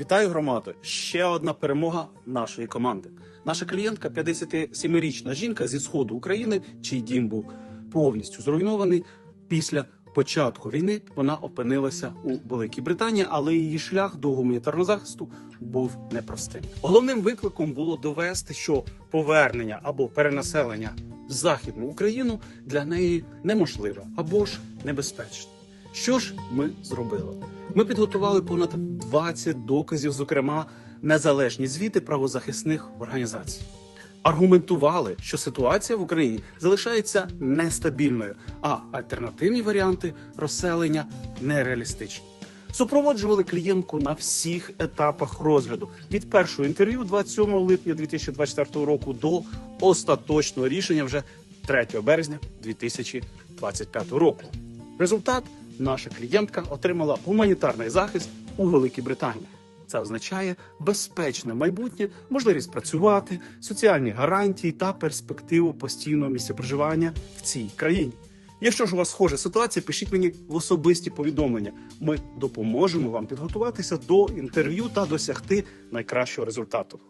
Вітаю громаду! Ще одна перемога нашої команди. Наша клієнтка 57-річна жінка зі сходу України, чий дім був повністю зруйнований після початку війни. Вона опинилася у Великій Британії, але її шлях до гуманітарного захисту був непростим. Головним викликом було довести, що повернення або перенаселення в західну Україну для неї неможливе або ж небезпечно. Що ж ми зробили? Ми підготували понад 20 доказів, зокрема незалежні звіти правозахисних організацій. Аргументували, що ситуація в Україні залишається нестабільною, а альтернативні варіанти розселення нереалістичні. Супроводжували клієнтку на всіх етапах розгляду від першого інтерв'ю 27 липня 2024 року до остаточного рішення вже 3 березня 2025 року. Результат наша клієнтка отримала гуманітарний захист у Великій Британії. Це означає безпечне майбутнє, можливість працювати, соціальні гарантії та перспективу постійного місця проживання в цій країні. Якщо ж у вас схожа ситуація, пишіть мені в особисті повідомлення. Ми допоможемо вам підготуватися до інтерв'ю та досягти найкращого результату.